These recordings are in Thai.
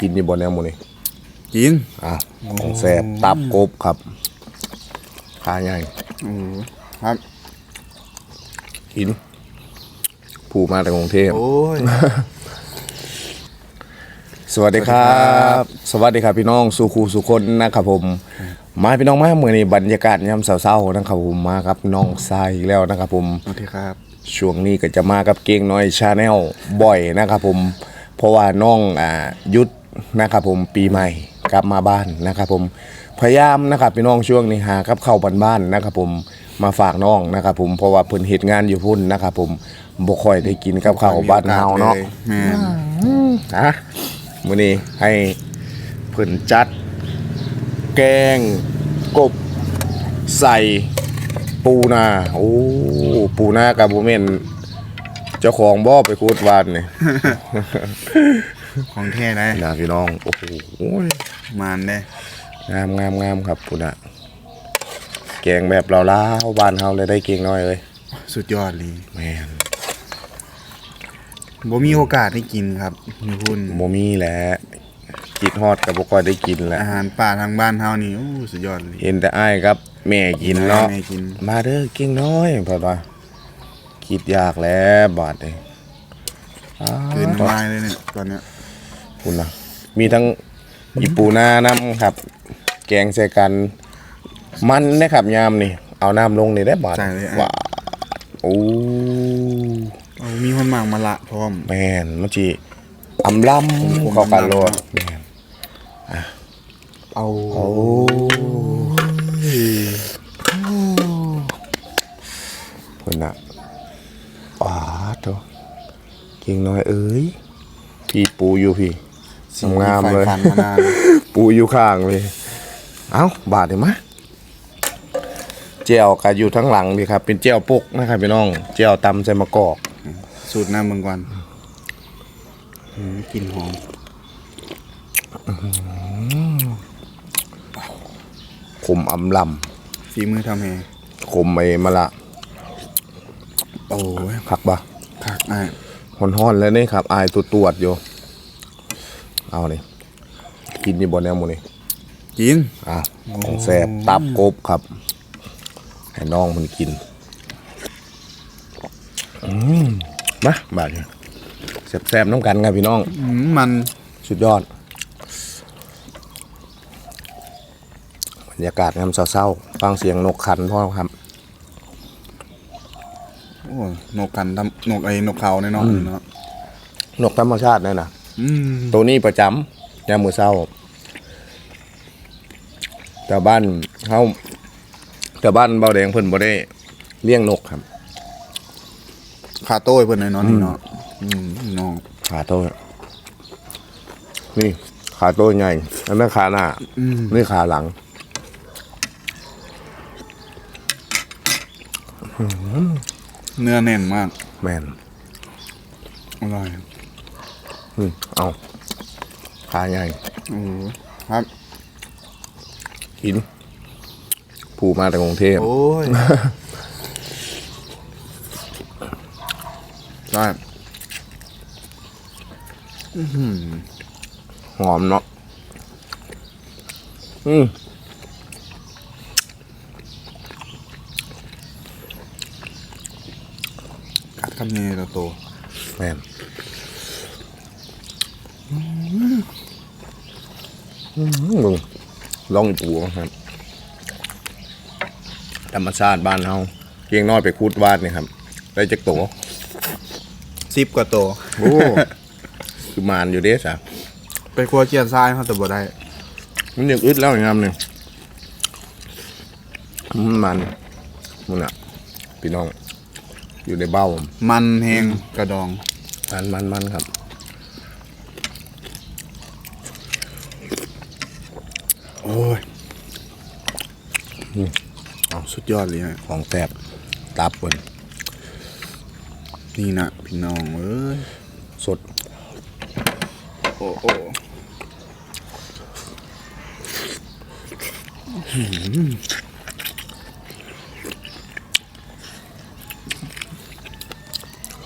กินอยู่บนแนวหมูนี่กินอะของแซ่บตับกบครับขาใหญ่โอ้ครับกินผู้มาจากกรุงเทพโอ้ยสวัสดีครับ สวัสดีครับพี่น้องสุขูสุคนนะครับผม มาพี่น้องมาเมื่อนี้บรรยากาศยามเช้าๆนะครับผมมาครับน้องทรายอีกแล้วนะครับผมสวัสดีครับ ช่วงนี้ก็จะมากับเก่งน้อยชาแนลบ่อยนะครับผม เพราะว่าน้องอ่ายุทธ นะครับผมปีใหม่กลับมาบ้านนะครับผมพยายามนะครับพี่น้องช่วงนี้หากับข้าวบ้านๆนะครับผมมาฝากน้องนะครับผมเพราะว่าเพิ่นเหตุงานอยู่พุ่นนะครับผมบ่ค่อยได้กินกับข้าวบ้านเฮาเนาะแม่นนะมื้อนี้ให้เพิ่นจัด แกงกบใส่ปูนาโอ้ปูนากับบ่แม่นเจ้าของบ่ไปคูดวานนี่ ของแท้ได้นะพี่น้อง โอ้โหมานได้งามงามงามครับปูนาแกงแบบเราล้าวๆบ้านเฮาเลยได้เก่งน้อยเลย สุดยอดเลยแม่นบ่มีโอกาสได้กินครับมีคุณบ่มีแหละคิดฮอดก็บ่ค่อยได้กินแหละอาหารป่าทางบ้านเฮานี่โอ้สุดยอดเลยเห็นแต่อ้ายครับ แม่กินเนาะแม่กินมาเด้อเก่งน้อยเพิ่นว่าคิดยากแล้วบาดนี้อ้าวคืนน้ำลายเลยเนี่ยตอนเนี้ย คุณนะมีทั้งอีปูนาน้ำครับ แกงใส่กัน มันนะครับยามนี่เอาน้ำลงนี่ได้บาดใส่เลยว้าโอ้เอามีคนหมากมาละพร้อม แม่นมันจีอำลำเข้ากันโลดแม่นเอาโอ้คุณน่ะป้าดโตเก่งน้อยเอ้ยพี่ปูอยู่พี่ สิ่ที่งามเลยใฝ่ฝันมานานปูอยู่ข้างเลย เอ้า บาดเห็นไหมเจียวก็อยู่ทั้งหลังดีครับ เป็นเจียวปกนะครับพี่น้อง เจียวตำใส่มะกอก สูตรน้ำเมืองก่อนอืมกลิ่นหอมขมอำลฝีมือทำเองำขมไอ้มะละโอ้ยผักบะผักอะฮ้อนๆแล้วนี่ครับ อายตัวตรวจอยู่ เอาเลยกินนี่บนแนวหมูนี่กินอะของแซ่บตับกบครับให้น้องมันกินอืมมาบาดเนี่ยแซ่บๆน้ำกันครับพี่น้องอืมมันสุดยอดบรรยากาศงามเศร้าๆฟังเสียงนกขันพ่อครับโอ้ยนกกันทำนกไอ้นกเขาเนี่ยเนาะเนาะนกธรรมชาตินั่นนะ อืมตัวนี้ประจำยามมือเศร้าแต่บ้านเขาแต่บ้านเบาแดงเพิ่นบ่ได้เลี้ยงนกครับ ขาโต้ยเพิ่นเลยเนาะนี่เนาะอืมน้องขาโตนี่ ขาโตใหญ่อันนั้นขาหน้าอืมนี่ขาหลังเนื้อแน่นมาก แมนอร่อย อืมเอาขาใหญ่โอ้ครับกินผู้มาจากกรุงเทพโอ้ยได้หอมเนาะอืมกัดคำนี้เราโตแมนอืม มึงลองอีปูครับธรรมชาติบ้านเฮาเพียงน้อยไปคูดวาดนี่ครับได้จักตัวซิบกว่าโตโอ้คือมานอยู่เด้สะไปครัวเจียนทรายเขาแต่บ่ได้ มันยังอึดแล้วอย่างงามเนี่ยอืมมันมันอะพี่น้อง อยู่ในเบ้าผมมันแหงกระดอง มันมันมันครับ อ้ยเอาสุดยอดเลยฮะของแซ่บตับบนนี่นะพี่น้องเอ้ยสด โอ้โอ้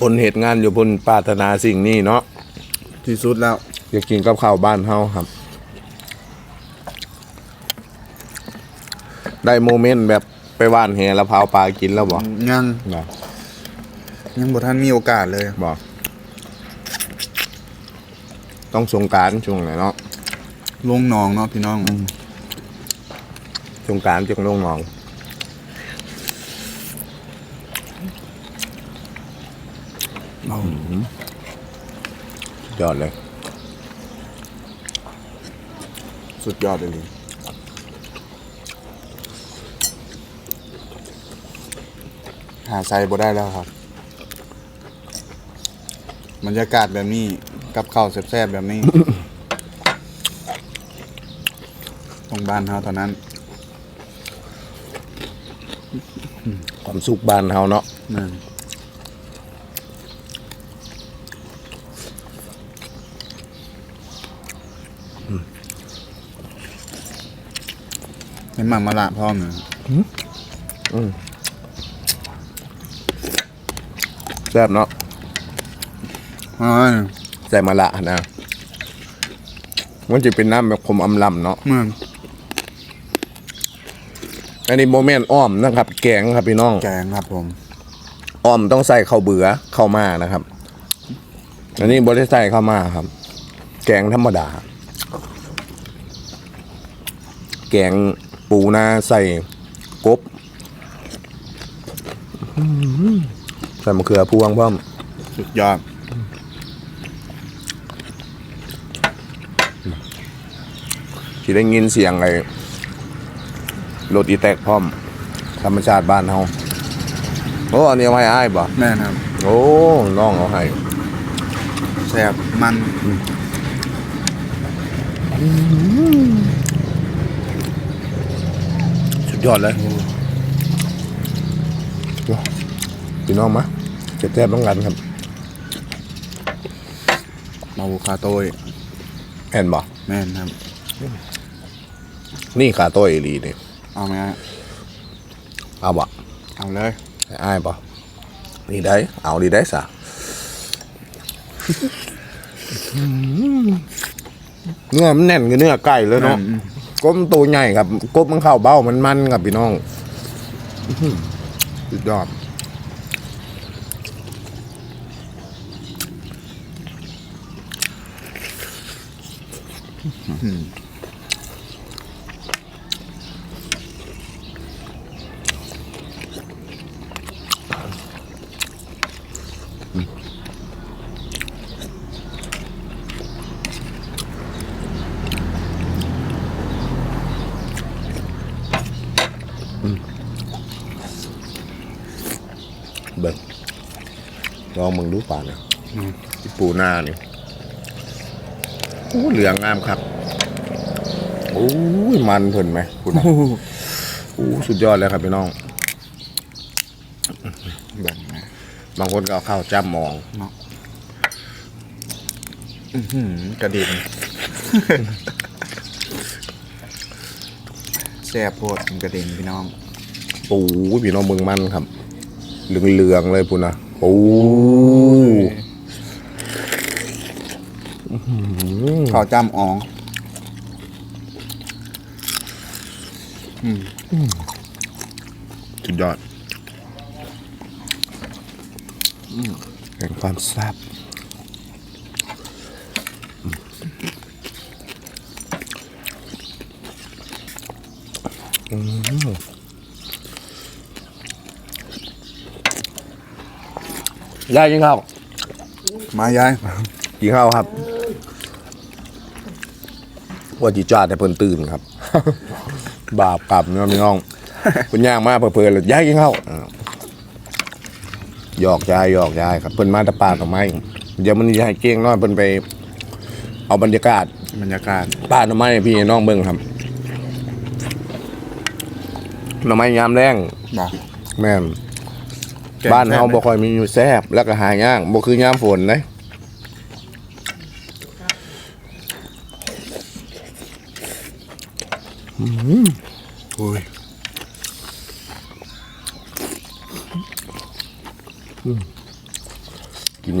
คนเหตุงานอยู่บนปรารถนาสิ่งนี้เนาะที่สุดแล้ว อยากกินกับข้าวบ้านเฮาครับ ได้โมเมนต์แบบไปว่านแหแล้วพาวปลากินแล้วบ่ยังบ่ยังบ่ทันมีโอกาสเลยบ่ต้องสงกรารช่วงไหนเนาะลงหนองเนาะพี่น้องสงกรารจึงลงหนองยอดเลย สุดยอดเลย หาไซบ่ได้แล้วครับบรรยากาศแบบนี้กับข้าวแซ่บๆแบบนี้ ตรงบ้านเฮาเท่านั้น ความสุขบ้านเฮาเนาะนั่นเห็นหมักมะละพร้อมเนอะ แซ่บเนาะอ๋อใส่มะละนะมันจะเป็นน้ำแบบคมอำลำเนาะเหมือนอันนี้โมเมนต์อ้อมนะครับ แกงครับพี่น้อง แกงครับผม อ้อมต้องใส่ข้าวเบื่อเข้าวมานะครับ อันนี้บริใส่เข้าวมาครับ แกงธรรมดา แกงปูนาใส่กบ อื้อหือ ใส่มะเขือพวงพร้อมสุดยอดที่ได้ยินเสียงไอ้รถอีแตกพร้อม ธรรมชาติบ้านเฮาโอ้อันนี้เอาให้อ้ายบ่แม่นะครับโอ้น้องเอาให้แซ่บมันสุดยอดเลย พี่น้องมะเจ็บแทบต้องกันครับมาบูคาโต้ยแอนบ่แม่นครับ นี่ขาตัวเอหลีนี่เอาไหมฮะเอาบ่เอาเลยให้อ้ายบ่นี่ได้ เอาดีได้สะเนื้อมันแน่นกับเนื้อไก่เลยเนาะอืมกบมันตัวใหญ่ครับกบมันเข้าเบ้ามันมันครับพี่น้องอื้อหือสุดยอด เบิ่งลองมึงดูป่าเนี่ยที่ปูหน้านี่โอ้เหลืองงามครับ โอ้ยมันเพิ่นไหมคุณน่ะโอ้สุดยอดเลยครับพี่น้องแบบนี้บางคนก็เอาข้าวจ้ำมองอื้อหือกระดิ่งแซ่บโพดมันกระดิ่งพี่น้องโอ้ยพี่น้องเมืองมันครับ เหลืองๆเลยพุ่นนะโอ้ยข้าวจ้ำอ๋อง สุดยอดแห่งความแซ่บอืมยายกินข้าวมายายกินข้าวครับ ว่าจีจ้าแต่เพิ่นตื่นครับ บาปกรรมเนาะพี่น้องคุณย่างมาเพลินๆเลยย้ายกินข้าวอ่าหยอกยายหยอกยายครับเพิ่นมาแตะป่าทำไมเดี๋ยวมันจะให้เก้งน้อยเพิ่นไป เอาบรรยากาศบรรยากาศป่าทำไมพี่น้องเบิ่งครับหน่อไม้ยามแรงบอกแม่นแกงบ้านเฮาแซ่บ่ค่อยมีอยู่แซ่บแล้วก็หายากบ่คือยามฝนเด้อุ้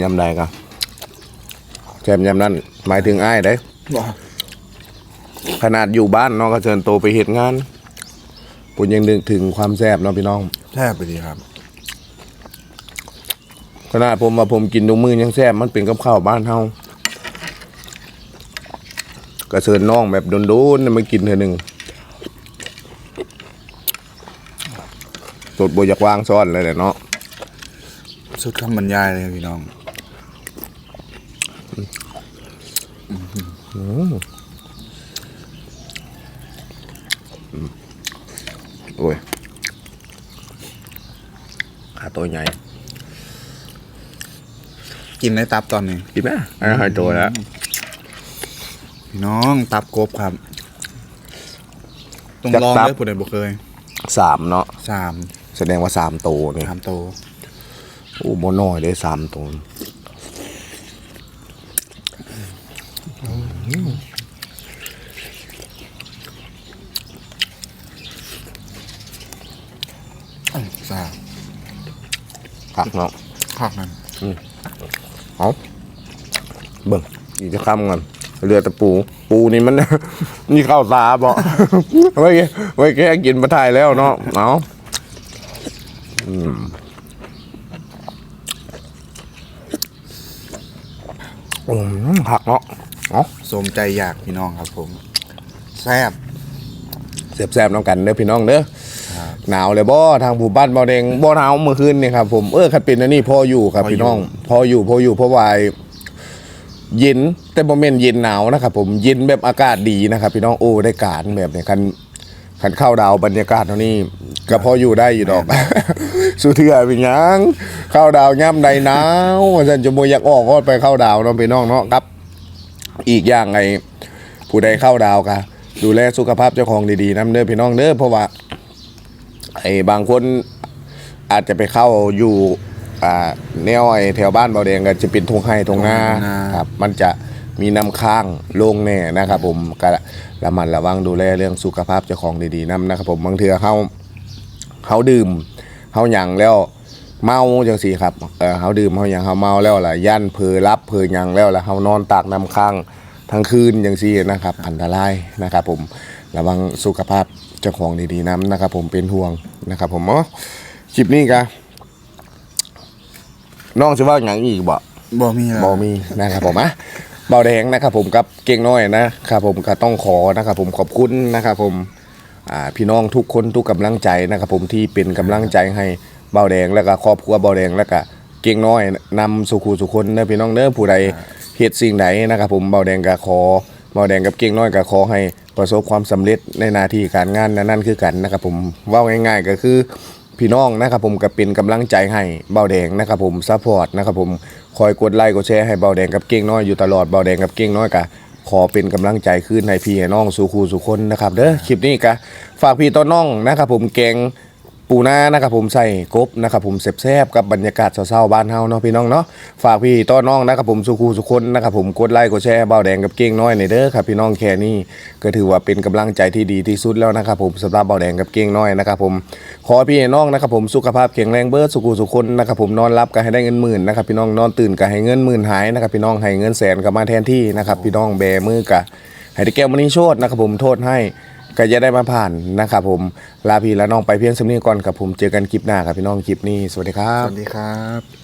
ยามใดก็แซ่บยำนั้นหมายถึงอ้ายได้บ่ขนาดอยู่บ้านน้องก็เชิญโตไปเหตุงานผมยังนึกถึงความแซ่บเนาะพี่น้องแซ่บไปดีครับขนาดผมมาผมกินทุกมื้อยังแซ่บมันเป็นกับข้าวบ้านเฮากระเชิญน้องแบบโดนๆมากินเถอะหนึ่งสดบอยากวางซ้อนเลยแหละเนาะสุดคำบรรยายเลยพี่น้อง โอ้ยขาตัวใหญ่ กินได้ตับตอนนี้กินไหมอ่าหายตัวแล้วพี่น้องตับกบครับต้องจักลองตับเด้อผู้ใดบ่เคยสามเนาะสามแสดงว่าสามโตวนี่สามโตโอ้โมน้อยได้สามโตว สาผักเนาะคักนั่นเอาเบิ่งอีกจะค้ำกันเรือตะปู ปูนี่มัน นี่ข้าวสาบ่ไว้แค่ไว้แค่กินมาทายแล้วเนาะเอาอืมอืมผักเนาะ เอาสมใจอยากพี่น้องครับผมแซ่บแซ่บๆน้องกันเด้อพี่น้องเด้อครับหนาวเลยบ่ทางผู้บ้านเบาแดงบ่หนาวเมื่อคืนนี่ครับผมเออคันเป็นอันนี้พออยู่ครับพี่น้อง พออยู่พออยู่เพราะว่าเย็นแต่บ่แม่นเย็นหนาวนะครับผมเย็นแบบอากาศดีนะครับพี่น้องโอ้ได้การแบบนี้คันคันเข้าดาวบรรยากาศเท่านี้ก็พออยู่ได้อยู่ดอกสุเทื่อเป็นหยังเข้าดาวย่ำใดหนาวว่าซั่นจะบ่อยากออกก็ไปเข้าดาวเนาะพี่น้องเนาะครับ อีกอย่างไงผู้ใดเข้าดาวก็ดูแลสุขภาพเจ้าของดีๆนํเด้อพี่น้องเด้อเพราะว่าไอ้บางคนอาจจะไปเข้าอยู่อ่าแนวไอ้แถวบ้านเบาแดงก็จะเป็นทงไห้ทงนา ครับ มันจะมีน้ำค้างลงแน่นะครับ ผมก็ระมัดระวังดูแลเรื่องสุขภาพเจ้าของดีๆนํนะครับผมบางเทื่อเฮาเฮาดื่มเฮาหยังแล้ว เมาจังซี่ครับเออเฮาดื่มเฮาหยังเฮาเมาแล้วล่ะย่านเพอรับเพอหยังแล้วล่ะเฮานอนตากน้ำค้างทั้งคืนจังซี่นะครับ อันตรายนะครับ ผมระวังสุขภาพเจ้าของดีๆนํนะครับ ผมเป็นห่วงนะครับ ผมอ๋อคลิปนี้ก็น้องสิว่าหยังอีกบ่บ่มีแล้วบอมีนะครับผมอะเบาแดงนะครับผมกับเก่งน้อยนะครับผมก็ต้องขอนะครับผมขอบคุณนะครับผมอ่าพี่น้องทุกคนทุกกำลังใจนะครับผมที่เป็นกำลังใจให้ เบาแดงแล้วก็ครอบครัวเบาแดงแล้วก็เก่งน้อยนำสุขูสุคนเด้อพี่น้องเด้อผู้ใดเหตุสิ่งใดนะครับผมเบาแดงก็ขอเบาแดงกับเก่งน้อยก็ขอให้ประสบความสำเร็จในหน้าที่การงานนั้นคือกันนะครับผมเว่าง่าย ๆ ก็คือพี่น้องนะครับผมก็เป็นกำลังใจให้เบาแดงนะครับผมซัพพอร์ตนะครับผมคอยกดไลค์กดแชร์ให้เบาแดงกับเก้งน้อยอยู่ตลอดเบาแดงกับเก้งน้อยก็ขอเป็นกำลังใจขึ้นให้พี่ให้น้องสู่ครูสู่คนนะครับเด้อคลิปนี้ก็ฝากพี่ต้นน้องนะครับผมแกง ปูนานะครับผมใส่กบนะครับผมแซ่บๆกับบรรยากาศเศร้าๆบ้านเฮาเนาะพี่น้องเนาะฝากพี่ต้นน้องนะครับผมสู่ครูสู่คนนะครับผมกดไลค์กดแชร์เบาแดงกับเก้งน้อยในเด้อครับพี่น้องแค่นี้ก็ถือว่าเป็นกำลังใจที่ดีที่สุดแล้วนะครับผมสำหรับเบาแดงกับเก้งน้อยนะครับผมขอพี่น้องนะครับผมสุขภาพแข็งแรงเบิร์ดสุขุสุขคนนะครับผมนอนรับก็ให้ได้เงินหมื่นนะครับพี่น้องนอนตื่นก็ให้เงินหมื่นหายนะครับพี่น้องให้เงินแสนกลับมาแทนที่นะครับพี่น้องแบมือกะให้ได้แก้วมณีโชดนะครับผมโทษให้ ก็จะได้มาผ่านนะครับผมลาพี่และน้องไปเพียงสำนีก่อนครับผมเจอกันคลิปหน้าครับพี่น้องคลิปนี้สวัสดีครัสบ วัสดีครับ